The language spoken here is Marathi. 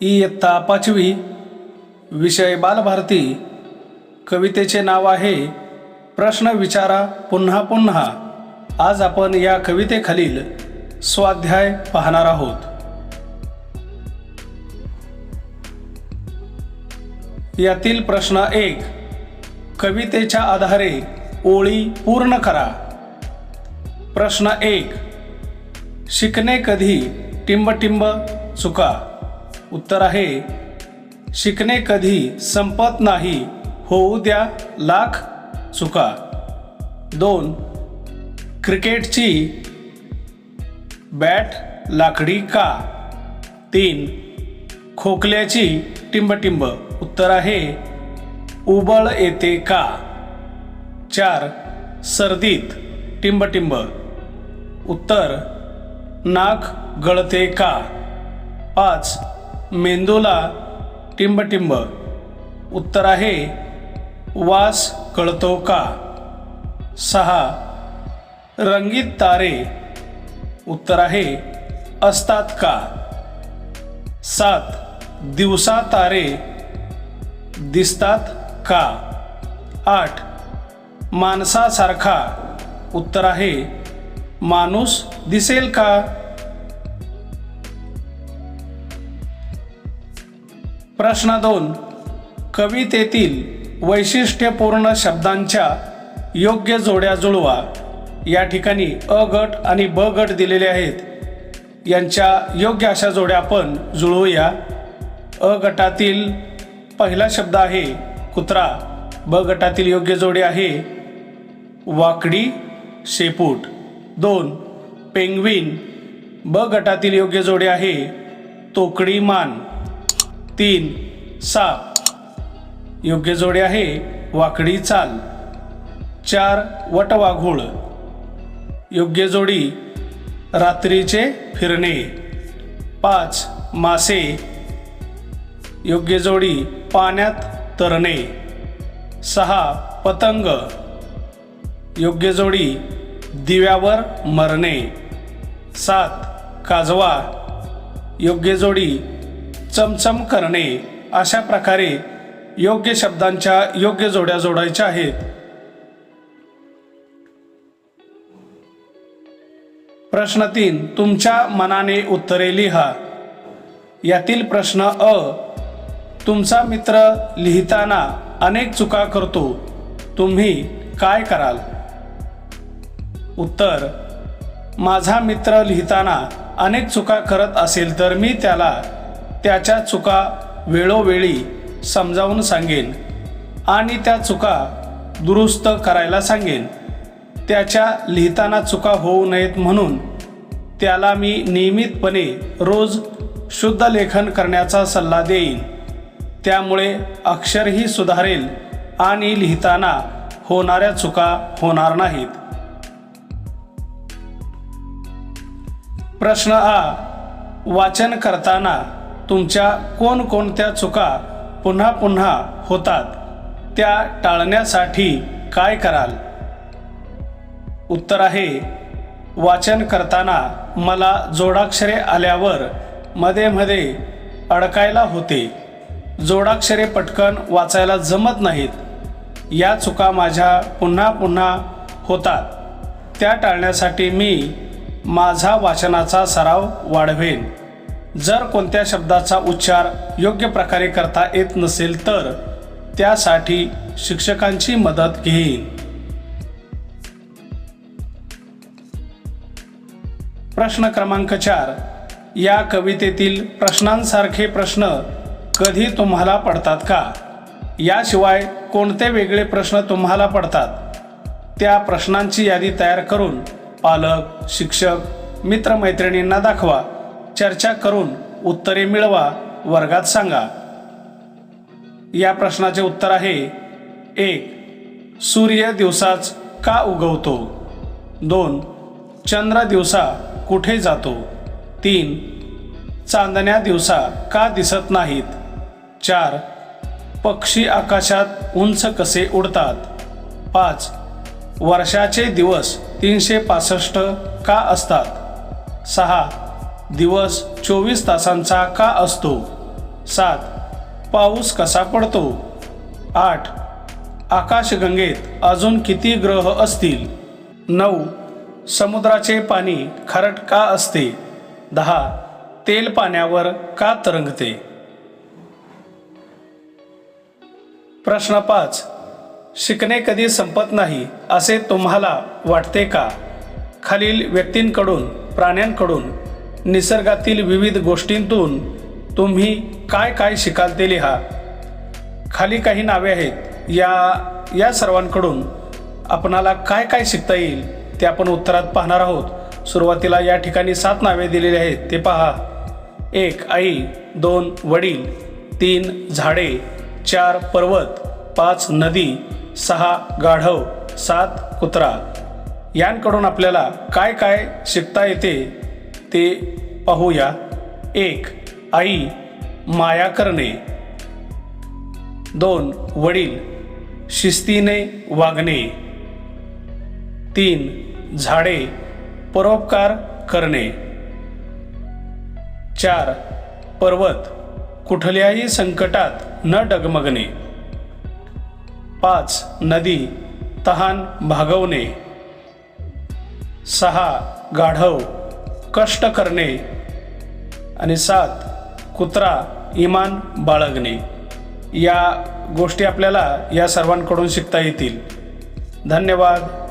इयत्ता पाचवी विषय बालभारती. कवितेचे नाव आहे प्रश्न विचारा पुन्हा पुन्हा. आज आपण या कवितेखालील स्वाध्याय पाहणार आहोत. यातील प्रश्न एक कवितेच्या आधारे ओळी पूर्ण करा. प्रश्न एक. शिकणे कधी टिंबटिंब चुका? उत्तर आहे शिकणे कधी संपत नाही होऊ द्या लाख चुका. दोन. क्रिकेटची बॅट लाकडी का? तीन. खोकल्याची टिंबटिंब. उत्तर आहे उबळ येते का? चार. सर्दीत टिंबटिंब. उत्तर नाक गळते का? पाच मेंदूला टिंबटिंब. उत्तर आहे वास कळतो का? सहा रंगीत तारे. उत्तर आहे असतात का? सात दिवसा तारे. दिसतात का? आठ माणसासारखा. उत्तर आहे माणूस दिसेल का? प्रश्न दोन. कवितेतील वैशिष्ट्यपूर्ण शब्दांच्या योग्य जोड्या जुळवा. या ठिकाणी अ गट आणि ब गट दिलेले आहेत. यांच्या योग्य अशा जोड्या आपण जुळवूया. अ गटातील पहिला शब्द आहे कुत्रा. ब गटातील योग्य जोडी आहे वाकडी शेपूट. दोन पेंग्विन. ब गटातील योग्य जोडी आहे. तोकडी मान. तीन साप योग्य जोडी आहे. वाकडी चाल. चार वटवाघूळ. योग्य जोडी रात्रीचे फिरणे. पाच मासे. योग्य जोडी पाण्यात तरणे. सहा पतंग. योग्य जोडी दिव्यावर मरणे. सात काजवा योग्य जोडी चमचम करणे. अशा प्रकारे योग्य शब्दांच्या योग्य जोड्या जोडायच्या आहेत. प्रश्न तीन तुमच्या मनाने उत्तरे लिहा. यातील प्रश्न अ तुमचा मित्र लिहिताना अनेक चुका करतो. तुम्ही काय कराल? उत्तर माझा मित्र लिहिताना अनेक चुका करत असेल तर मी त्याला त्याच्या चुका वेळोवेळी समजावून सांगेन आणि त्या चुका दुरुस्त करायला सांगेन. त्याच्या लिहिताना चुका होऊ नयेत म्हणून त्याला मी नियमितपणे रोज शुद्ध लेखन करण्याचा सल्ला देईन. त्यामुळे अक्षरही सुधारेल आणि लिहिताना होणाऱ्या चुका होणार नाहीत. प्रश्न आ वाचन करताना तुमच्या कोणकोणत्या चुका पुन्हा पुन्हा होतात त्या टाळण्यासाठी काय कराल? उत्तर आहे वाचन करताना मला जोडाक्षरे आल्यावर मध्ये मध्ये अडकायला होते. जोडाक्षरे पटकन वाचायला जमत नाहीत. या चुका माझ्या पुन्हा पुन्हा होतात. त्या टाळण्यासाठी मी माझा वाचनाचा सराव वाढवेन. जर कोणत्या शब्दाचा उच्चार योग्य प्रकारे करता येत नसेल तर त्यासाठी शिक्षकांची मदत घेईन. प्रश्न क्रमांक चार. या कवितेतील प्रश्नांसारखे प्रश्न कधी तुम्हाला पडतात का? याशिवाय कोणते वेगळे प्रश्न तुम्हाला पडतात? त्या प्रश्नांची यादी तयार करून पालक शिक्षक मित्रमैत्रिणींना दाखवा. चर्चा करून उत्तरे मिळवा वर्गात सांगा. या प्रश्नाचे उत्तर आहे एक सूर्य दिवसाच का उगवतो? दोन चंद्र दिवसा कुठे जातो? तीन चांदण्या दिवसा का दिसत नाहीत? चार पक्षी आकाशात उंच कसे उडतात? पाच वर्षाचे दिवस तीनशे पासष्ट का असतात? सहा. दिवस चोवीस तासांचा का असतो? सात. पाऊस कसा पडतो? आठ. आकाशगंगेत अजून किती ग्रह असतील? नऊ. समुद्राचे पाणी खारट का असते? दहा. तेल पाण्यावर का तरंगते? प्रश्न पाच. शिकणे कधी संपत नाही असे तुम्हाला वाटते का? खालील व्यक्तींकडून प्राण्यांकडून निसर्गातील विविध गोष्टींतून तुम्ही काय काय शिकाल ते लिहा. खाली काही नावे आहेत. या या सर्वांकडून आपणाला काय काय शिकता येईल ते आपण उत्तरात पाहणार आहोत. सुरुवातीला या ठिकाणी सात नावे दिलेली आहेत. ते पहा. एक आई. दोन वडील. तीन झाडे. चार पर्वत. पाच नदी. सहा गाढव सात कुत्रा. यांकडून आपल्याला काय काय शिकता येते ते पाहूया. एक आई माया करणे. दोन वडील शिस्तीने वागणे. तीन झाडे परोपकार करणे. चार पर्वत कुठल्याही संकटात न डगमगणे. पाच नदी तहान भागवणे. सहा गाढव कष्ट करणे. आणि सात कुत्रा इमान बाळगणे. या गोष्टी आपल्याला या सर्वांकडून शिकता येतील. धन्यवाद.